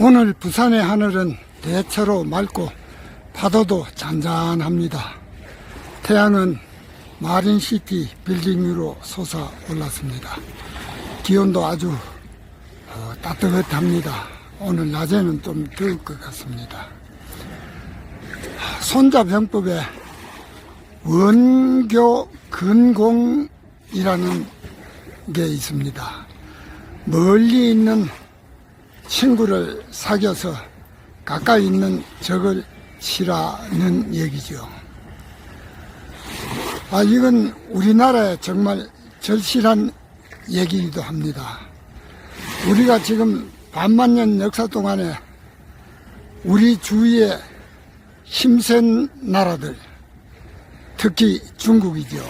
오늘 부산의 하늘은 대체로 맑고 파도도 잔잔합니다. 태양은 마린시티 빌딩 위로 솟아 올랐습니다. 기온도 아주 어, 따뜻합니다. 오늘 낮에는 좀 더울 것 같습니다. 손자병법에 원교 근공이라는 게 있습니다. 멀리 있는 친구를 사귀어서 가까이 있는 적을 치라는 얘기죠. 아, 이건 우리나라의 정말 절실한 얘기이기도 합니다. 우리가 지금 반만 년 역사 동안에 우리 주위에 힘센 나라들, 특히 중국이죠.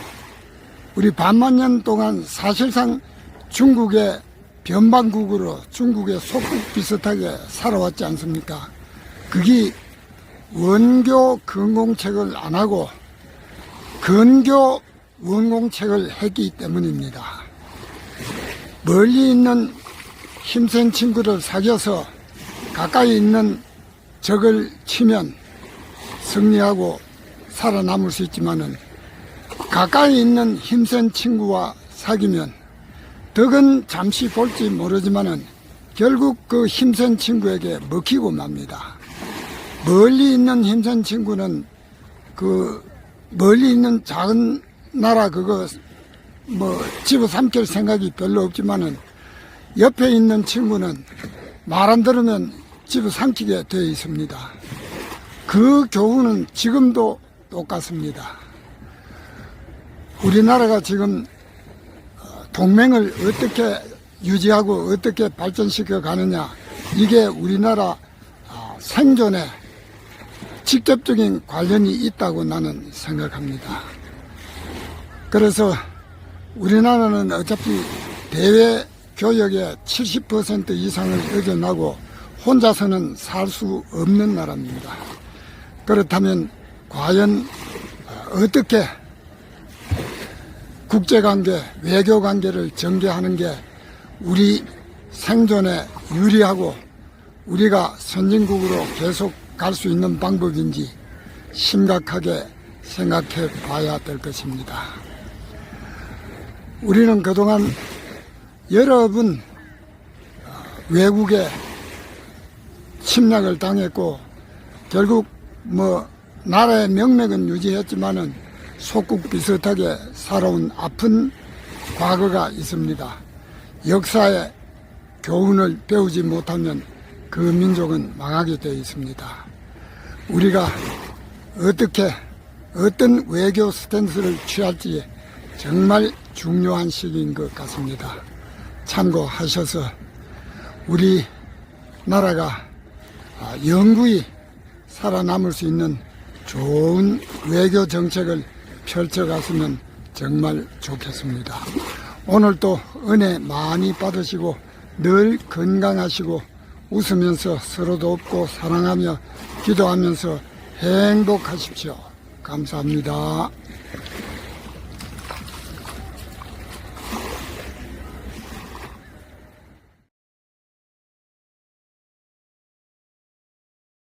우리 반만 년 동안 사실상 중국의 변방국으로 중국의 속국 비슷하게 살아왔지 않습니까? 그게 원교 근공책을 안 하고 근교 원공책을 했기 때문입니다. 멀리 있는 힘센 친구를 사귀어서 가까이 있는 적을 치면 승리하고 살아남을 수 있지만은 가까이 있는 힘센 친구와 사귀면 덕은 잠시 볼지 모르지만은 결국 그 힘센 친구에게 먹히고 맙니다. 멀리 있는 힘센 친구는 그 멀리 있는 작은 나라 그거 뭐 집어삼킬 생각이 별로 없지만은 옆에 있는 친구는 말 안 들으면 집어삼키게 되어 있습니다. 그 교훈은 지금도 똑같습니다. 우리나라가 지금 어, 동맹을 어떻게 유지하고 어떻게 발전시켜 가느냐 이게 우리나라 아, 생존에 직접적인 관련이 있다고 나는 생각합니다. 그래서 우리나라는 어차피 대외 교역의 70% 이상을 의존하고 혼자서는 살 수 없는 나라입니다. 그렇다면 과연 어떻게 국제관계, 외교관계를 전개하는 게 우리 생존에 유리하고 우리가 선진국으로 계속 갈 수 있는 방법인지 심각하게 생각해 봐야 될 것입니다. 우리는 그동안 여러 번 외국에 침략을 당했고 결국 뭐 나라의 명맥은 유지했지만은 속국 비슷하게 살아온 아픈 과거가 있습니다. 역사의 교훈을 배우지 못하면 그 민족은 망하게 되어 있습니다. 우리가 어떻게 어떤 외교 스탠스를 취할지 정말 중요한 시기인 것 같습니다. 참고하셔서 우리 나라가 아, 영구히 살아남을 수 있는 좋은 외교 정책을 펼쳐갔으면 정말 좋겠습니다. 오늘도 은혜 많이 받으시고 늘 건강하시고 웃으면서 서로 돕고 사랑하며 기도하면서 행복하십시오. 감사합니다.